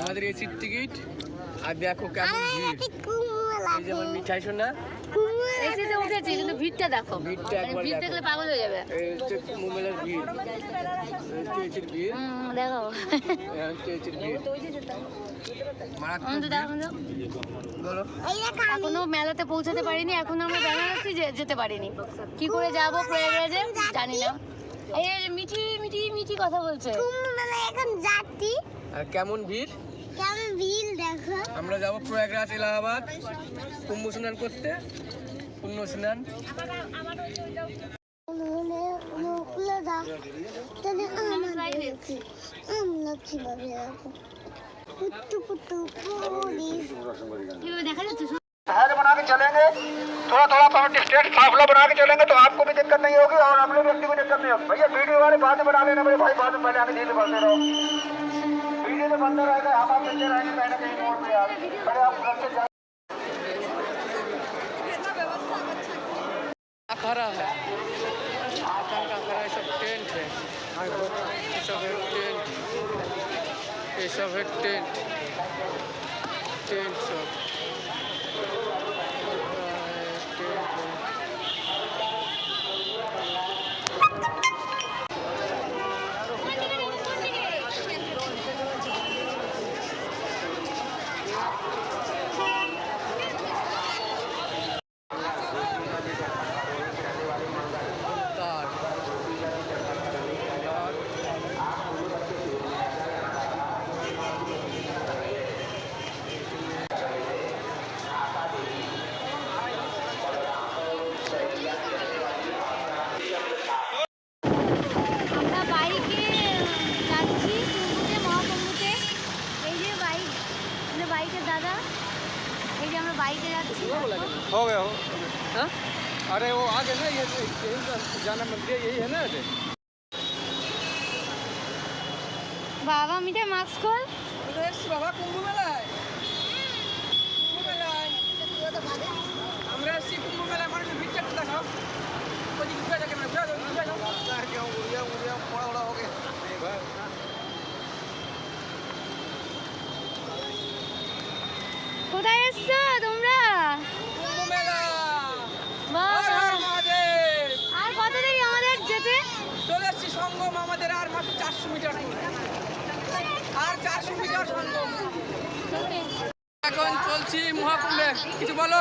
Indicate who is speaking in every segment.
Speaker 1: আমাদের এসির টিকিট আর দেখো কেমন ভিড়। এই যেমন মিঠাই শোনা
Speaker 2: এসিতে উঠেছি কিন্তু ভিড়টা দেখো।
Speaker 1: ভিড়টা একবার
Speaker 2: ভিড় দেখলে পাগল হয়ে যাবে।
Speaker 1: এই হচ্ছে কুম্ভ ভিড়। এসির ভিড়।
Speaker 2: দেখো
Speaker 1: এসির ভিড়। মারাত্মক
Speaker 2: আমাদের দেখো
Speaker 1: ভিড়।
Speaker 2: দেখো।
Speaker 1: বলো
Speaker 2: এখনও মেলাতে পৌঁছাতে পারিনি এখন আমরা বেনারসি যেতে পারিনি। কি করে যাব প্রয়াগরাজে জানি না। এই মিঠি মিঠি মিঠি কথা বলছে।
Speaker 3: এখন যাচ্ছি।
Speaker 1: আর কেমন ভিড়?
Speaker 3: কেমন বিল দেখো।
Speaker 1: আমরা যাব প্রয়াগরাজ এলাহাবাদ। কুম্ভ স্নান করতে। পুণ্য স্নান।
Speaker 2: দেখা যাচ্ছে
Speaker 4: के चलेंगे। थोड़ा थोड़ा सा डिस्टेंस फासला बना के चलेंगे तो आपको भी दिक्कत नहीं होगी और अगले व्यक्ति को दिक्कत नहीं होगी। भैया, वीडियो वाले बाद में बना लेना मेरे भाई बाद में पहले आगे धीरे बढ़ते रहो। वीडियो तो बंद रहेगा, हम आप मिलते रहेंगे कहीं कहीं मोड़ पे यार। पहले आप घर से
Speaker 1: अखाड़ा है। आतंक अखाड़ा ये सब टेंट है। ये सब है। टेंट ये सब है टेंट टेंट सब। हो
Speaker 4: गया हो
Speaker 1: हाँ?
Speaker 4: अरे वो आगे ना ये यही जाना मंदिर यही है ना
Speaker 2: বাবা মিঠে মাস্ক খোল
Speaker 1: বাবা কুম্ভ মেলায় কুম্ভ মেলায় আমরা এসছি কুম্ভ মেলায় আমার একটু ভিড়টা একটু দেখাও ওদিকে ঘুরে দেখে না ঘুরে ঘুরে যাও
Speaker 4: क्या उड़िया उड़िया बड़ा बड़ा हो गया
Speaker 2: কোথায় এসছো তোমরা
Speaker 1: এখন চলছি মহাকুম্ভে। কিছু বলো?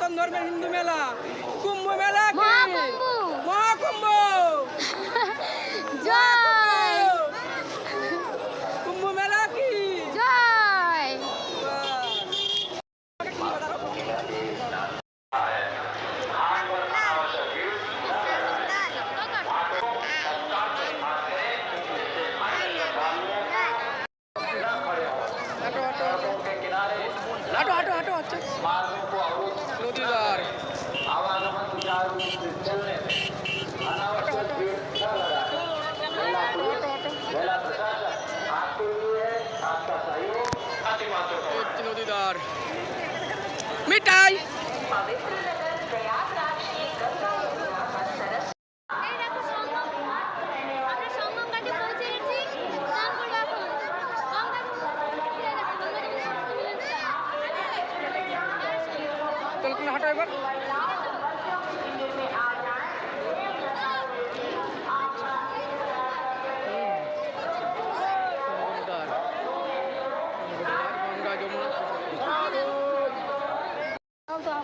Speaker 1: সনাতন ধর্মের হিন্দু মেলা। কুম্ভ মেলা
Speaker 2: মহাকুম্ভ।
Speaker 1: মহাকুম্ভ।
Speaker 2: জয়
Speaker 1: কুম্ভ মেলা কি
Speaker 2: জয়
Speaker 1: হাঁটো হাঁটো হাঁটো হাঁটো হাঁটো হাঁটো আচ্ছা নদীদার হাঁটো হাঁটো হচ্ছে নদীদার মিঠাই
Speaker 2: এই দেখো সঙ্গম আমরা সঙ্গম ঘাটে পৌঁছে গেছি স্নান করব এখন
Speaker 1: চল তুমি হাঁটো এবার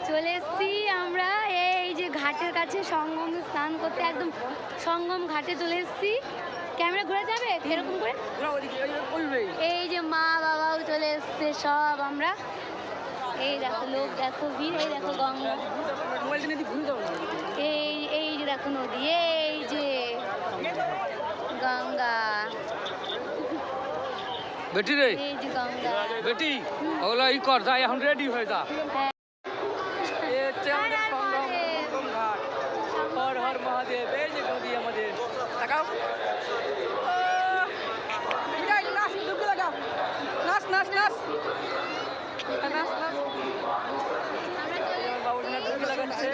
Speaker 2: চলে এসছি আমরা। এই যে ঘাটের কাছে সঙ্গম স্নান করতে একদম সঙ্গম ঘাটে চলে এসছি। ক্যামেরা ঘুরে যাবে? এরকম করে? এই যে মা বাবাও চলে এসছে সব আমরা। এই দেখো লোক দেখো ভিড় এই দেখো গঙ্গা। এই এই যে দেখো নদী এই যে গঙ্গা।
Speaker 1: বেটি রে।
Speaker 2: এই যে গঙ্গা।
Speaker 1: বেটি ই কর যা এখন রেডি হয়ে যা।
Speaker 2: হ্যাঁ।
Speaker 1: হচ্ছে আমাদের সংগ্রাম ঘাট। হর হর মহাদেব এই যে নদী আমাদের। দেখাও নাচ দুঃখ দেখাও নাচ নাচ নাচ। নাচ নাচ।
Speaker 2: বাবু লাগাচ্ছে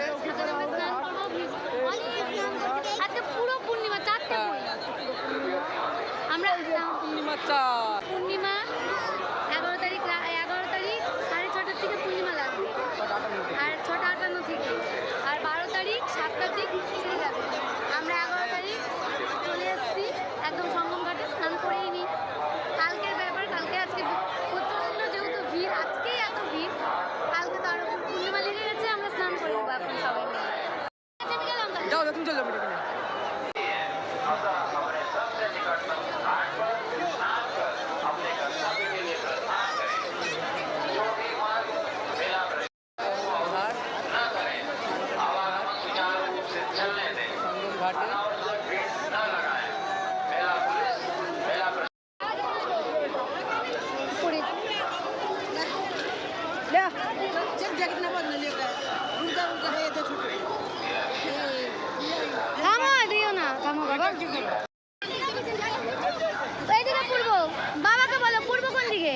Speaker 2: বাবাকে কোন দিকে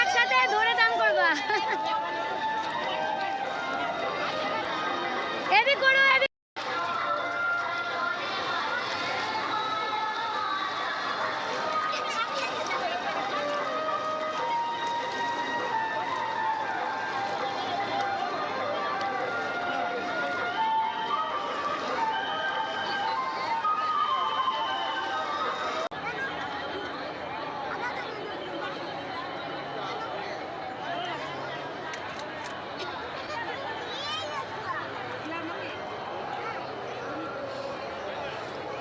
Speaker 2: একসাথে ধরে টান করবা।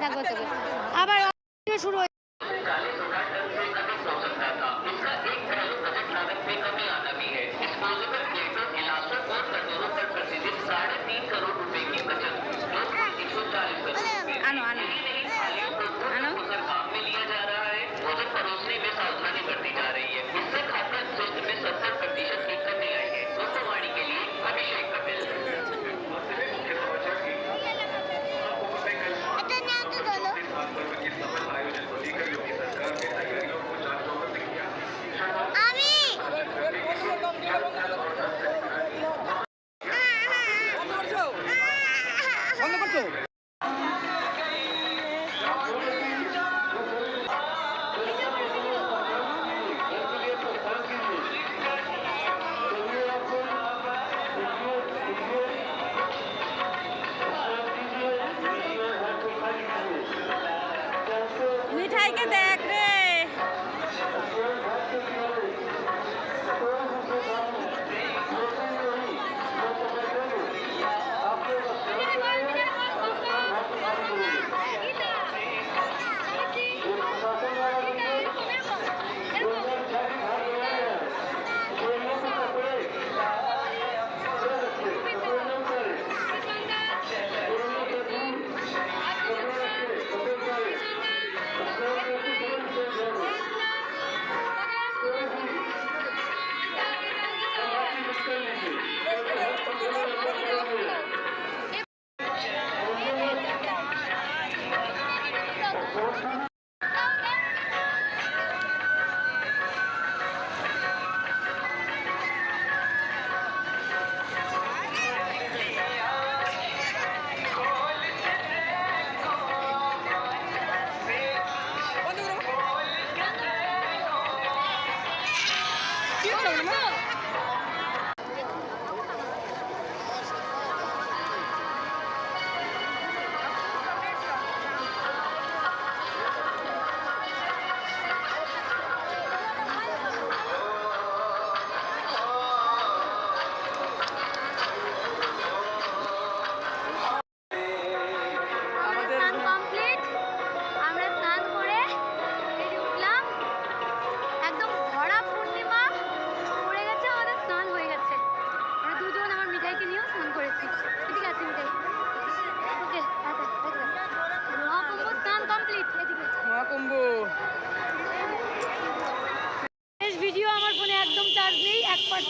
Speaker 2: থাকবে তবে আবার শুরু Russell.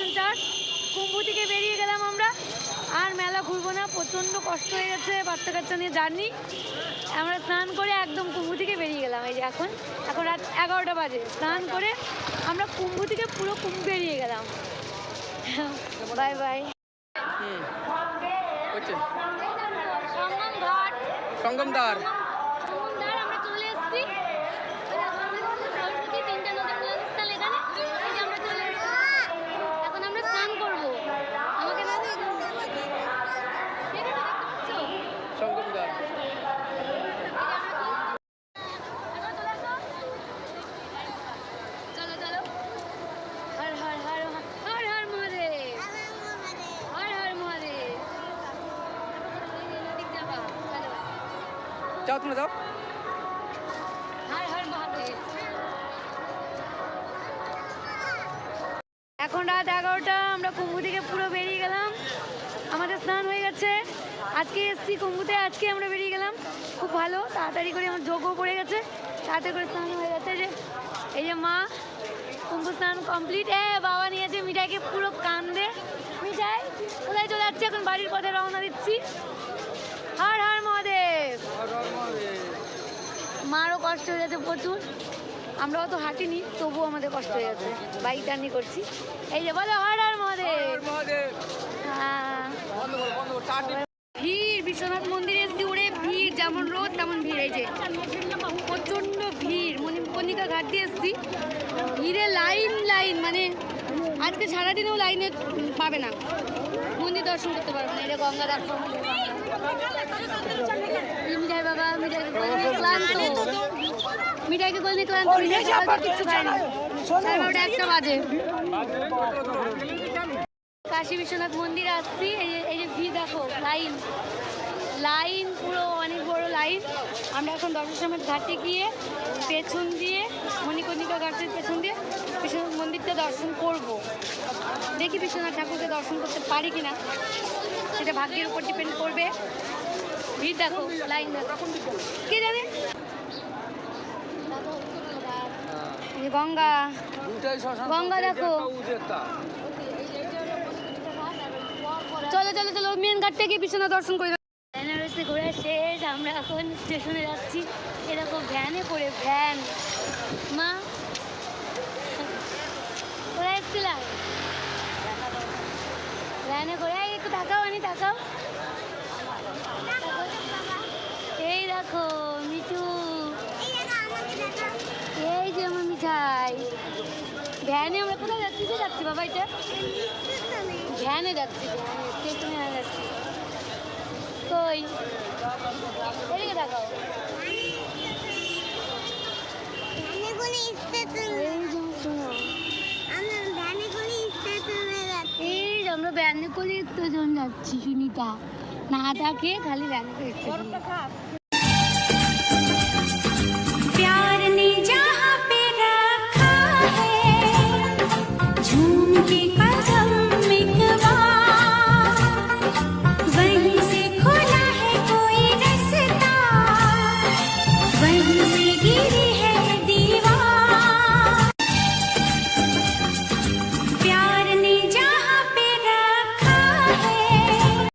Speaker 2: পার্সেন্ট কুম্ভু থেকে বেরিয়ে গেলাম আমরা। আর মেলা ঘুরবো না প্রচণ্ড কষ্ট হয়ে গেছে বাচ্চা কাচ্চা নিয়ে জার্নি। আমরা স্নান করে একদম কুম্ভু থেকে বেরিয়ে গেলাম এই যে এখন। এখন রাত এগারোটা বাজে। স্নান করে আমরা কুম্ভু থেকে পুরো কুম্ভ বেরিয়ে গেলাম। Bye bye. সঙ্গম ঘাট
Speaker 1: সঙ্গমদার
Speaker 2: সঙ্গমদার আমরা চলে এসেছি সরস্বতী তিনটা নদীর মিলনস্থল এখানে এই যে আমরা চলে এসেছি এখন আমরা স্নান করব আমাকে না দিয়ে দাও। ঠিক আছে, দেখতে পাচ্ছো?
Speaker 1: সঙ্গমদার
Speaker 2: এই যে আমরা চলে- এবার চলে আসো। চলো চলো হর হর হর হর হর মহাদেব হর হর মহাদেব এদিক যাবা চলো
Speaker 1: যাও, তোমরা যাও।
Speaker 2: এখন রাত এগারোটা, আমরা কুম্ভু থেকে পুরো বেরিয়ে গেলাম। আমাদের স্নান হয়ে গেছে। আজকে এসছি কুম্ভুতে, আজকে আমরা বেরিয়ে গেলাম। খুব ভালো, তাড়াতাড়ি করে আমার যোগও পড়ে গেছে। তাড়াতাড়ি করে স্নান হয়ে গেছে যে, এই যে মা, কুম্ভু স্নান কমপ্লিট এ, বাবা নিয়েছে মিঠাইকে পুরো কান্দে। মিঠাই, কোথায় চলে যাচ্ছে? এখন বাড়ির পথে রওনা দিচ্ছি হর হর মহাদেব মারও কষ্ট হয়ে যাচ্ছে প্রচুর। আমরা অত হাঁটিনি তবুও আমাদের কষ্ট হয়ে যাচ্ছে বাইক টার্নি করছি। এই যে বলো হর হর মহাদেব। হ্যাঁ। ভিড় বিশ্বনাথ মন্দিরে ওরে ভিড় যেমন রোদ তেমন ভিড়। এই যে প্রচণ্ড ভিড় মণিকর্ণিকা ঘাট দিয়ে এসছি। ভিড়ে লাইন লাইন মানে আজকে সারাদিনেও লাইনে পাবে না। দর্শন করতে পারব না এটা গঙ্গা এই মিঠাই বাবা মিঠাইকে ক্লান্ত। মিঠাইকে বলে ক্লান্ত। খায়নি সাড়ে বারোটা একটা বাজে। কাশী বিশ্বনাথ মন্দিরে আসছি এই যে এই যে ভিড় দেখো লাইন। লাইন পুরো অনেক বড় লাইন। আমরা এখন দশাশ্রমের ঘাটে গিয়ে পেছন দিয়ে মণিকর্ণিকা ঘাটের পেছন দিয়ে বিশ্বনাথ মন্দিরটা দর্শন করব। দেখি বিশ্বনাথ ঠাকুরকে দর্শন করতে পারি কিনা। সেটা ভাগ্যের উপর ডিপেন্ড করবে। ভিড় দেখো লাইন কে জানে? গঙ্গা। গঙ্গা দেখো। চলো চলো চলো মেন ঘাট থেকে বিশ্বনাথ দর্শন করে বেনারসে ঘোরা শেষ আমরা এখন স্টেশনে যাচ্ছি। এরকম ভ্যানে করে ভ্যান। মা কোথায় এসছিলাম ভ্যানে করে একটু তাকাও আনি তাকাও। এই দেখো মিঠু। এই যে আমার মিঠাই। ভ্যানে আমরা কোথায় যাচ্ছি? যে যাচ্ছি বাবা এটা? ভ্যানে যাচ্ছি ভ্যানে স্টেশনে যাচ্ছি। কই? এদিকে দেখাও
Speaker 3: স্টেশনে আমরা ভ্যানে করে স্টেশনে যাচ্ছি
Speaker 2: এই যে আমরা ব্যানে করে স্টেশন যাচ্ছি সুনিতা। না থাকে খালি ব্যানে করে